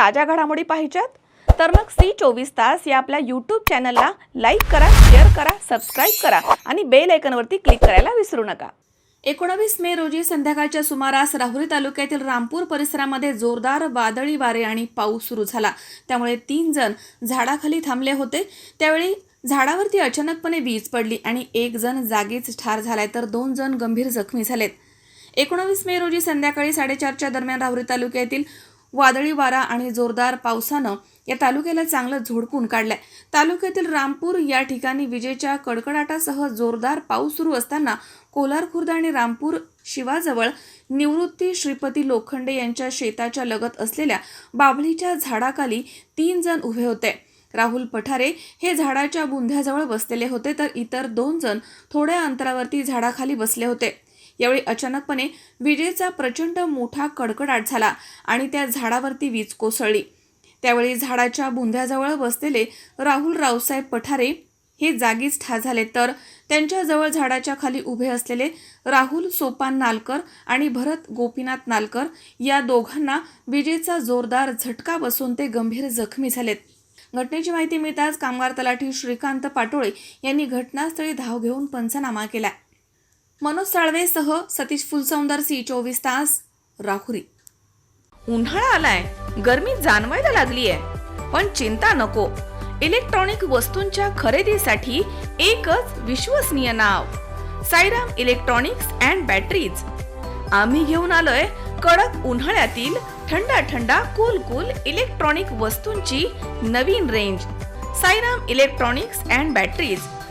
ताज्या घडामोडी पाहिजेत? तर मग सी चोवीस तास या आपल्या यूट्यूब चॅनलला लाईक करा शेअर करा सबस्क्राईब करा आणि बेल आयकनवरती क्लिक करायला विसरू नका. एकोणावीस मे रोजी संध्याकाळच्या सुमारास राहुरी तालुक्यातील रामपूर परिसरामध्ये जोरदार वादळी वारे आणि पाऊस सुरू झाला. त्यामुळे तीन जण झाडाखाली थांबले होते. त्यावेळी झाडावरती अचानकपणे वीज पडली आणि एक जण जागीच ठार झालाय तर दोन जण गंभीर जखमी झालेत. एकोणावीस मे रोजी संध्याकाळी साडेचारच्या दरम्यान राहुरी तालुक्यातील वादळी वारा आणि जोरदार पावसानं या तालुक्याला चांगलं झोडपून काढलंय. तालुक्यातील रामपूर या ठिकाणी विजेच्या कडकडाटासह जोरदार पाऊस सुरू असताना कोलार खुर्द आणि रामपूर शिवाजवळ निवृत्ती श्रीपती लोखंडे यांच्या शेताच्या लगत असलेल्या बाभळीच्या झाडाखाली तीन जण उभे होते. राहुल पठारे हे झाडाच्या बुंध्याजवळ बसलेले होते तर इतर दोन जण थोड्या अंतरावरती झाडाखाली बसले होते. यावेळी अचानकपणे विजेचा प्रचंड मोठा कडकडाट झाला आणि त्या झाडावरती वीज कोसळली. त्यावेळी झाडाच्या बुंध्याजवळ बसलेले राहुल रावसाहेब पठारे हे जागीच ठार झाले तर त्यांच्याजवळ झाडाच्या खाली उभे असलेले राहुल सोपान नालकर आणि भरत गोपीनाथ नालकर या दोघांना विजेचा जोरदार झटका बसून ते गंभीर जखमी झालेत. घटनेची माहिती मिळताच कामगार तलाठी श्रीकांत पाटोळे यांनी घटनास्थळी धाव घेऊन पंचनामा केला. मनोज साळवेसह सतीश फुलसौंदर सी चोवीस तास राहुरी उन्हाळा आलाय. गर्मी जाणवायला लागली आहे पण चिंता नको. इलेक्ट्रॉनिक वस्तूंच्या खरेदीसाठी एकच विश्वसनीय नाव. Sairam electronics and batteries. आम्ही घेऊन आलोय कडक उन्हाळ्यातील थंडा थंडा कूल कूल इलेक्ट्रॉनिक वस्तूंची नवीन range Sairam electronics and batteries.